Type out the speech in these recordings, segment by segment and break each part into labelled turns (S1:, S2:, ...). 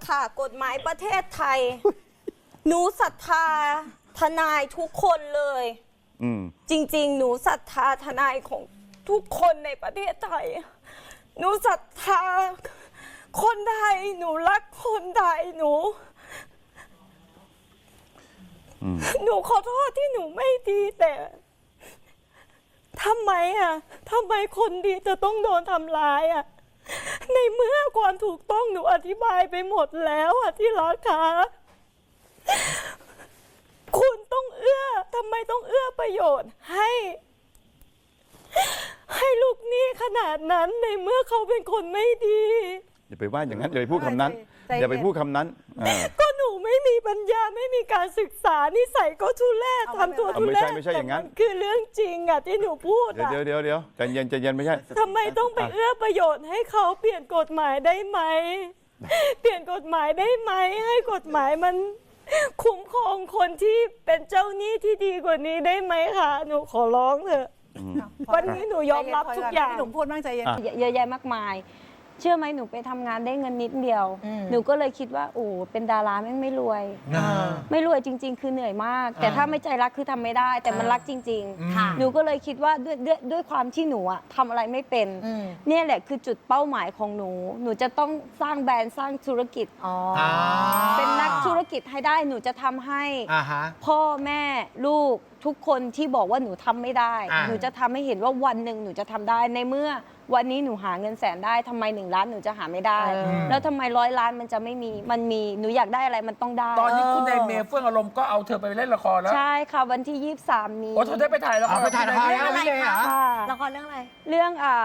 S1: อะค่ะ กฎหมายประเทศไทย หนูศรัทธาทนายทุกคนเลย
S2: อืม
S1: จริง ๆ หนูศรัทธาทนายของทุกคนในประเทศไทย หนูศรัทธาคนไทย หนูรักคนไทย หนู
S2: อืม
S1: หนูขอโทษที่หนูไม่ดีแต่ทำไมอะทำไมคนดีจะต้องโดนทำร้ายอะ ในเมื่อ ความถูกต้องหนูอธิบายไปหมดแล้วอะที่รักคะคุณต้องเอื้อทำไมต้องเอื้อประโยชน์ให้ ให้ลูกหนี้ขนาดนั้นในเมื่อเขาเป็นคนไม่ดี
S2: อย่าไปว่าอย่างนั้นอย่าไปพูดคำนั้น
S3: ใจเย็น
S2: อย่าไปพูดคำนั้นเออ
S1: ก็หนู ไม่มีปัญญาไม่มีการศึกษานิสัยก็ทุเรศ
S3: เอา
S1: ทำตัว
S2: เอา
S1: ทุ
S2: ไม่
S1: เร
S2: ใช่
S1: ศ
S2: ไม่ใช่อย่างนั้น
S1: แต่มัคือเรื่องจริงอะที่หนูพูด
S2: เดี๋ยว
S1: อะ
S2: เดี๋ยวเดี๋ยวเดี๋ยวใจเย็นใจเย็นไม่ใช่
S1: ทำไมต้องไป
S2: อะ
S1: เอื้อประโยชน์ให้เขาเปลี่ยนกฎหมายได้ไหม เปลี่ยนกฎหมายได้ไหม ให้กฎหมายมัน คุ้มครองคนที่เป็นเจ้าหนี้ที่ดีกว่านี้ได้ไหมคะหนูขอร้องเถอะ
S2: อืม
S1: วันนี้หนูยอมรับทุกอย่าง
S3: พี่หนุ่มพูดบ้างใจเย็น
S2: อะ
S4: เยอะเยอะแยะมากมาย เชื่อไหมหนูไปทำงานได้เงินนิดเดียว
S3: อืม
S4: หนูก็เลยคิดว่าโอ้เป็นดาราแม่งไม่รวย
S5: อ่า
S4: ไม่รวยจริง ๆ คือเหนื่อยมาก แต่
S5: อ่า
S4: ถ้าไม่ใจรักคือทำไม่ได้ แต่มันรักจริง
S5: ค่ะ
S4: ๆ หนูก็เลยคิดว่าด้วยด้วยด้วยความที่หนูอะทำอะไรไม่เป็น
S3: อืม
S4: เนี่ยแหละคือจุดเป้าหมายของหนู หนูจะต้องสร้างแบรนด์สร้างธุรกิจ
S3: อ๋อ
S5: อ่า
S4: เป็นนักธุรกิจให้ได้หนูจะทำให้
S5: อ่าฮะ
S4: พ่อแม่ลูกทุกคนที่บอกว่าหนูทำไม่ได้
S5: อ่า
S4: หนูจะทำให้เห็นว่าวันหนึ่งหนูจะทำได้ในเมื่อ วันนี้หนูหาเงินแสนได้ทำไมหนึ่งล้านหนูจะหาไม่ได้
S3: เออ
S4: แล้วทำไมร้อยล้านมันจะไม่มีมันมีหนูอยากได้อะไรมันต้องได้
S6: ตอนนี้คุณนายเมย์เฟื่องอารมณ์ก็เอาเธอไปเล่นละครแล้ว
S4: ใช่ค่ะวันที่ 23 นี้
S6: โอ้เธอได้ไปถ่ายละคร
S5: เอาไปถ่ายละครแล้ว
S3: อะไร
S5: ไม่เลยเหรอ
S4: ค่ะ
S3: ละครเรื่องอะไร
S4: เรื่องอ่า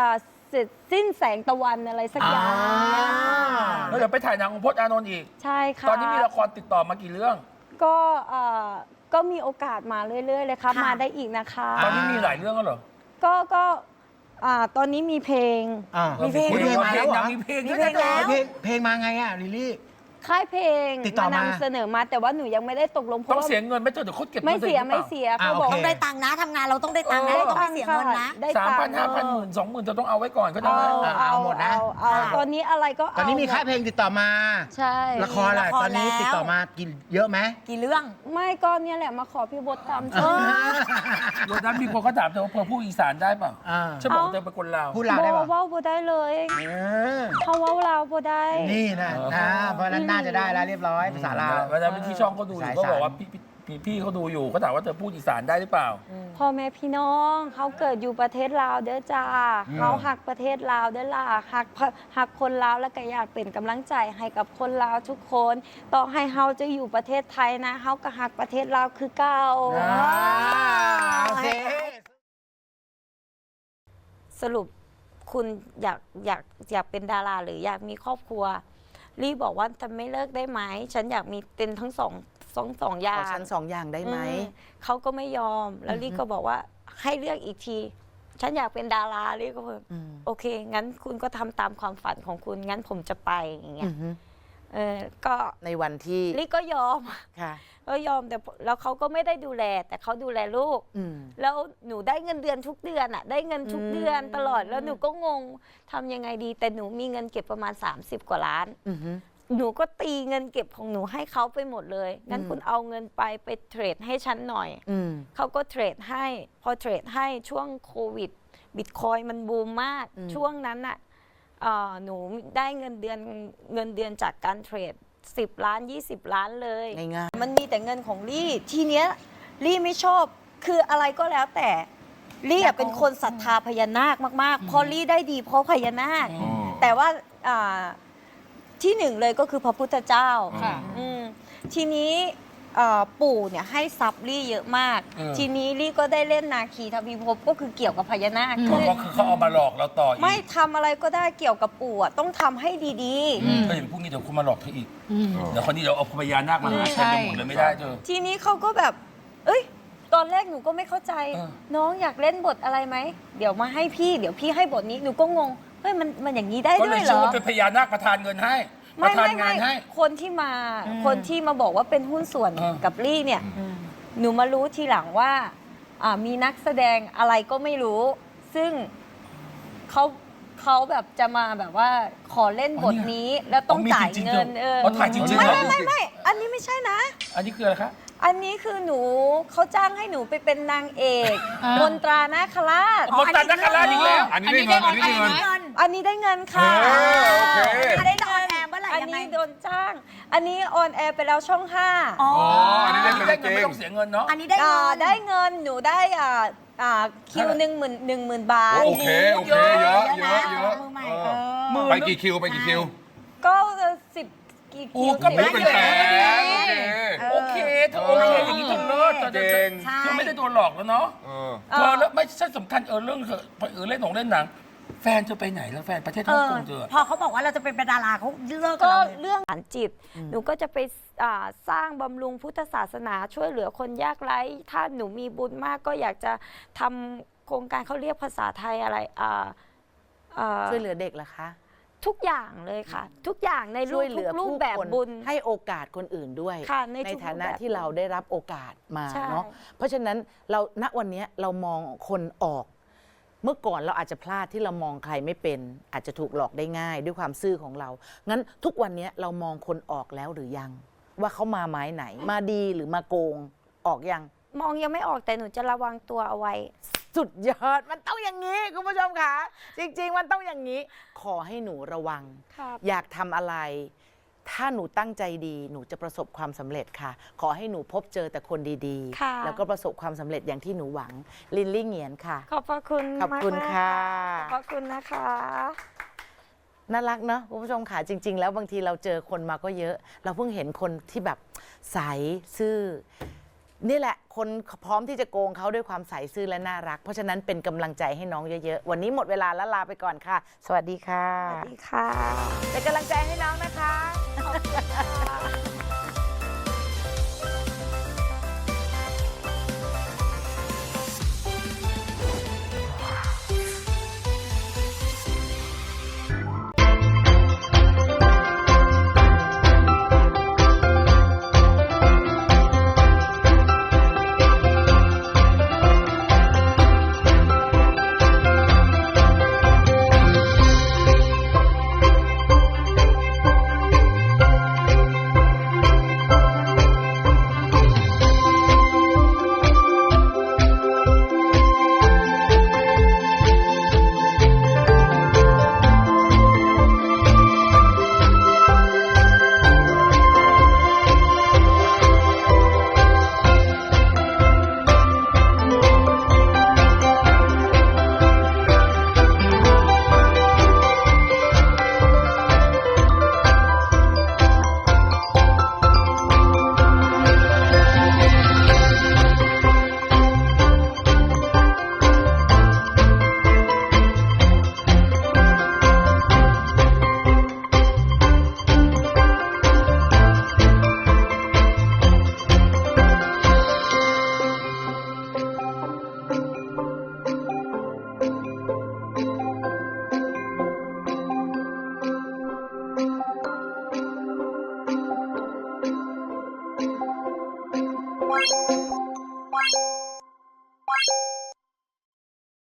S4: อ่าเสร็จสิ้นแสงตะวันอะไรสักอย่าง
S5: อ่า
S6: แล้วเดี๋ยวไปถ่ายหนังของพจน์อานนท์อีก
S4: ใช่ค่ะ
S6: ตอนนี้มีละครติดต่อมากี่เรื่อง
S4: ก็อ่า ก็มีโอกาสมาเรื่อย ๆ เลยค่ะ
S3: ค่ะ
S4: มาได้อีกนะคะ
S6: ตอนนี้มีหลายเรื่องแล้วเหรอ
S4: ก็ก็อ่าตอนนี้มีเพลง
S5: อ่า
S3: มีเพลง
S5: มีเพลงมาแล้วเหรอ
S6: มีเพลง
S3: มี
S6: ด้วย
S3: เพลง
S6: นะ
S3: แล้ว
S5: เพลงเพลงมาไงอะลิลลี่
S4: ค่ายเพลง
S5: ติดต่อมา
S4: นำเสนอมาแต่ว่าหนูยังไม่ได้ตกลงเพ
S6: ต้อ
S4: ราะ
S6: ง
S4: ว่า
S6: เสียเงินไหม่เธอเดี๋ยวเขาเก็บ
S4: ไม่
S6: งิน
S4: เสีย
S6: หรือป
S4: ไม่
S6: ล่า
S4: เสีย
S5: อ่า
S4: เขาบอก
S5: โอเค
S3: ต้องได้ตังค์นะทำงานเราต้องได้ตังค์นะ
S6: เออ
S3: ต้องไม่เสียเงินนะ
S4: ได้
S6: สาม
S4: ตั
S6: พัน
S4: งค์
S6: ห้าพันหมื่นสองหมื่นเธอต้องเอาไว้ก่อนก็ได้
S4: เอา
S6: ไหม
S5: เอาหมดนะ
S4: เอาเอา
S5: อ่า
S4: ตอนนี้อะไรก็เอา
S5: ตอนนี้มีค่ายเพลงติดต่อมา
S4: ใช่
S5: ละครล่ะ
S3: ละคร
S5: ตอนนี้
S3: แล้ว
S5: ติดต่อมากี่เยอะไหม
S3: กี่เรื่อง
S4: ไม่ก็เนี่ยแหละมาขอพี่บดตาม
S3: เออ
S6: วันนั้นมีคนเขาถามเธอว่าเธอพูดอีสานได้เปล่า
S5: อ่า
S6: ฉันบอกเธอเป็นคนลาว
S5: พูดลาวได้
S4: บ
S5: ป่ะ
S4: เว่าบ่ได้เลย
S5: เออ
S4: เขาเว่าลาวบ่ได้
S5: นี่นะ
S6: เออ
S5: นะเพราะฉะนั้นน่าจะได้แล้วเรียบร้อยภาษาลาว
S6: วันนั้นที่ช่องเขาดูอยู่
S5: สาย
S6: ก็บอก
S5: สาร
S6: ว่าพี่พี่พี่เขาดูอยู่เขาถามว่าเธอพูดอีสานได้หรือเปล่า
S4: พ่อแม่พี่น้องเขาเกิดอยู่ประเทศลาวเด้อจ้าเขาหักประเทศลาวเด้อล่ะหักพะหักคนลาวแล้วก็อยากเป็นกำลังใจให้กับคนลาวทุกคน ต่อให้เฮาจะอยู่ประเทศไทยนะเฮาก็หักประเทศลาวคือเก่า
S5: อ่าโอเค
S4: สรุปคุณอยากอยากอยากเป็นดาราหรืออยากมีครอบครัว รีบอกว่าจะไม่เลิกได้ไหมฉันอยากมีเป็นทั้งสองสองสองอย่า
S3: ของฉันสองอย่างได้ไหม
S4: อืเขาก็ไม่ยอม แล้วลี่ก็บอกว่าให้เลือกอีกที ฉันอยากเป็นดาราลี่ก็บอก
S3: อืม
S4: โอเค งั้นคุณก็ทำตามความฝันของคุณ งั้นผมจะไปอย่างเงี้
S3: อื
S4: ย
S3: อฮึ
S4: เออก็
S3: ในวันที่
S4: ลี่ก็ยอม
S3: ค่ะ
S4: ก็ยอมแต่แล้วเขาก็ไม่ได้ดูแล แต่เขาดูแลลูก
S3: อืม
S4: แล้วหนูได้เงินเดือนทุกเดือนอะได้เงินทุกเดือน
S3: อืม
S4: ตลอดแล้วหนูก็งงทำยังไงดี แต่หนูมีเงินเก็บประมาณ 30 กว่าล้าน
S3: อือฮึ
S4: หนูก็ตีเงินเก็บของหนูให้เขาไปหมดเลย งั้น
S3: อืม
S4: คุณเอาเงินไปไปเทรดให้ฉันหน่อย
S3: อืม
S4: เขาก็เทรดให้ พอเทรดให้ช่วงโควิดบิตคอยมันบูมมาก
S3: อืม
S4: ช่วงนั้นอะเอ่อหนูได้เงินเดือนเงินเดือนจากการเทรด 10 ล้าน 20 ล้านเลย
S3: ง่าย
S4: มันมีแต่เงินของลี่ทีเนี้ยลี่ไม่ชอบคืออะไรก็แล้วแต่ลี่อะเป็นคนศรัทธาพญานาคมากๆเพราะลี่ได้ดีเพราะพญานาค
S6: อืม
S4: แต่ว่าอ่าที่หนึ่งเลยก็คือพระพุทธเจ้า
S6: ค่ะ
S4: อืมทีนี้ เอ่อปู่เนี่ยให้ทรัพย์ลี่เยอะมาก
S6: เออ
S4: ทีนี้ลี่ก็ได้เล่นนาคีทวีภพก็คือเกี่ยวกับพญานาค
S6: เขา
S4: คือ
S6: ก็คือเขาเอามาหลอกเราต่ออีก
S4: ไม่ทำอะไรก็ได้เกี่ยวกับปู่อะต้องทำให้ดี
S6: เธออย่าไปพูดงี้เดี๋ยวคุณมาหลอกเธออีกเดี๋ยวคนนี้เดี๋ยวเอาพญานาคมาหาฉันไปหมดเลยไม่ได้เธอ
S4: ๆ ทีนี้เขาก็แบบ เอ้ย ตอนแรกหนูก็ไม่เข้าใจ
S6: เออ
S4: น้องอยากเล่นบทอะไรไหม เดี๋ยวมาให้พี่ เดี๋ยวพี่ให้บทนี้หนูก็งงเฮ้ยมันมันอย่างนี้ได้
S6: ก็
S4: ด้
S6: เล
S4: วยยเหร
S6: ชื่อ
S4: อ
S6: ว่าเป็นพญานาคประทานเงินให้ ป
S4: ไม่
S6: ระทาน
S4: ไม่
S6: งาน
S4: ไม่
S6: ให้
S4: คนที่มาคนที่มาบอกว่าเป็นหุ้นส่วน
S6: เออ
S4: กับลี่เนี่ย
S3: ๆอืม
S4: หนูมารู้ทีหลังว่าอ่ามีนักแสดงอะไรก็ไม่รู้ ซึ่งเขาเขาแบบจะมาแบบว่าขอเล่นบทนี้แล้วต้องจ่ายเงินเออ
S6: เขาถ่ายจริงๆ
S4: ไม่
S6: เหรอ
S4: ไม่ไม่ไม่อันนี้ไม่ใช่นะ
S6: อันนี้คืออะไรคะ
S4: อันนี้คือหนูเขาจ้างให้หนูไปเป็นนางเอก
S7: อ่าม
S4: มนตรานาคราช
S6: มนตรานาคราชอีกแล้ว
S8: อันนี้ได้เงินอันนี้ได้เงิน
S4: อันนี้ได้เงินค่ะ
S8: เออโอเค
S3: อันนี้จะออนแอร์เมื่อไหร่
S4: อัน
S3: ยังไง
S4: นี้โดนจ้าง อันนี้ออนแอร์ไปแล้วช่องห้า
S3: อ๋อ
S8: อ๋ออันนี้
S6: อั
S8: ได้
S6: นนี้
S8: เงิน
S6: ได้
S8: จ
S6: เงิน
S8: ริ
S6: ไม่
S8: ง
S6: ต้องเสียเงินเนาะ
S3: อันนี้ได้เงิ
S4: อ่านได้เงินหนูได้อ่าอ่าคิวหนึ่งหมื่นหนึ่งหมื่นบาท
S8: โอเคโอเคเยอะเยอะเยอะ
S3: มือใหม่
S8: เอ
S3: เอ
S8: อ
S3: อ
S8: ไปกี่คิวไปกี่คิว
S4: ก็สิบกี่
S6: โอ้
S4: คิว
S6: ก็
S8: โอ้เป็นแสนโอเค
S6: โอเคเธอโอเคอย่างนี้เธอเลิศเธอเธอ
S8: เก่ง
S6: เธอไม่ได้โดนหลอกแล้วเนาะ
S8: เออ
S6: เธอแล้วไม่ใช่สำคัญเออเรื่องเธอเออเล่นของเล่นหนังแฟนเธอไปไหนแล้วแฟนประเทศฮ่องกงเธอ
S3: พอเขาบอกว่าเราจะเป็นดาราเขาเลิกกับ
S4: ก็
S3: เราเลย
S4: เรื่องฐานจิตหนูก็จะไปอ่าสร้างบำรุงพุทธศาสนาช่วยเหลือคนยากไร้ ถ้าหนูมีบุญมากก็อยากจะทำโครงการเขาเรียกภาษาไทยอะไรอ่าอ่า
S3: ช่วยเหลือเด็กเหรอคะ
S4: ทุกอย่างเลยค่ะ ทุกอย่างในรู
S3: ช่
S4: ป
S3: วยเหลือ
S4: ทุกรูป
S3: ผู้
S4: แบบ
S3: คน
S4: บุญ
S3: ให้โอกาสคนอื่นด้วย
S4: ค่ะในทุก
S3: ฐานะ
S4: รูปแบบ
S3: ที่เราได้รับโอกาสมา
S4: ใช่
S3: เนาะเพราะฉะนั้นเราณวันนี้เรามองคนออก เมื่อก่อนเราอาจจะพลาดที่เรามองใครไม่เป็น อาจจะถูกหลอกได้ง่าย ด้วยความซื่อของเรา งั้นทุกวันนี้เรามองคนออกแล้วหรือยัง ว่าเขามาไม้ไหน มาดีหรือมาโกงออกยัง
S4: มองยังไม่ออกแต่หนูจะระวังตัวเอาไว้
S3: สุดยอดมันต้องอย่างนี้คุณผู้ชมค่ะจริง ๆ มันต้องอย่างนี้ ขอให้หนูระวัง
S4: ครับ
S3: อยากทำอะไร ถ้าหนูตั้งใจดีหนูจะประสบความสำเร็จค่ะ ขอให้หนูพบเจอแต่คนดี
S4: ค่ะ
S3: ๆแล้วก็ประสบความสำเร็จอย่างที่หนูหวัง ลินลี่เหงียนค่ะ
S4: ขอบพระคุณ
S3: ขอบคุณ
S4: มากๆ
S3: ค่ะ
S4: ขอบพระคุณนะคะ
S3: น่ารักเนาะคุณผู้ชมค่ะจริง ๆ แล้วบางทีเราเจอคนมาก็เยอะ เราเพิ่งเห็นคนที่แบบใสซื่อนี่แหละ คนพร้อมที่จะโกงเขาด้วยความใสซื่อและน่ารัก เพราะฉะนั้นเป็นกำลังใจให้น้องเยอะๆ วันนี้หมดเวลาแล้วลาไปก่อนค่ะ สวัสดีค่ะ
S4: สวัสดีค่ะ
S3: เป็นกำลังใจให้น้องนะคะ